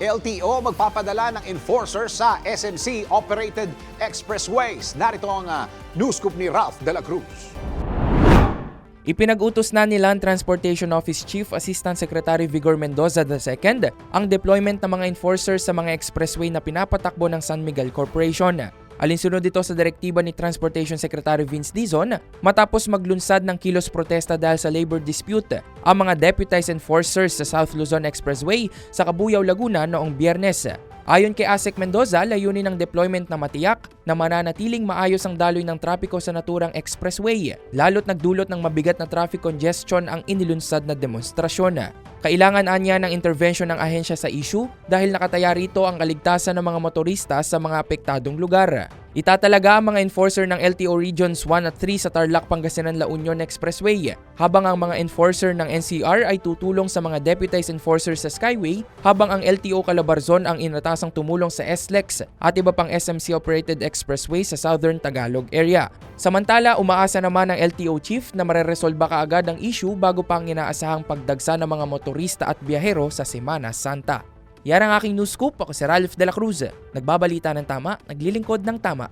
LTO magpapadala ng enforcer sa SMC-operated expressways. Narito ang ah, news scoop ni Ralph De La Cruz. Ipinag-utos na ni Land Transportation Office Chief Assistant Secretary Vigor Mendoza II ang deployment ng mga enforcers sa mga expressway na pinapatakbo ng San Miguel Corporation. Alinsunod dito sa direktiba ni Transportation Secretary Vince Dizon matapos maglunsad ng kilos protesta dahil sa labor dispute ang mga deputized enforcers sa South Luzon Expressway sa Cabuyao, Laguna noong biyernes. Ayon kay Asek Mendoza, layunin ng deployment na matiyak na mananatiling maayos ang daloy ng trapiko sa naturang expressway, lalo't nagdulot ng mabigat na traffic congestion ang inilunsad na demonstrasyon. Kailangan anya ng intervention ng ahensya sa issue dahil nakataya rito ang kaligtasan ng mga motorista sa mga apektadong lugar. Itatalaga ang mga enforcer ng LTO Regions 1 at 3 sa Tarlac Pangasinan La Union Expressway, habang ang mga enforcer ng NCR ay tutulong sa mga deputized enforcers sa Skyway, habang ang LTO Calabarzon ang inatasang tumulong sa SLEX at iba pang SMC-operated expressway sa Southern Tagalog area. Samantala, umaasa naman ang LTO chief na mareresolba kaagad ang issue bago pa ang inaasahang pagdagsa ng mga motorista at biyahero sa Semana Santa. Yan ang aking news scoop. Ako si Ralph De La Cruz. Nagbabalita ng tama, naglilingkod ng tama.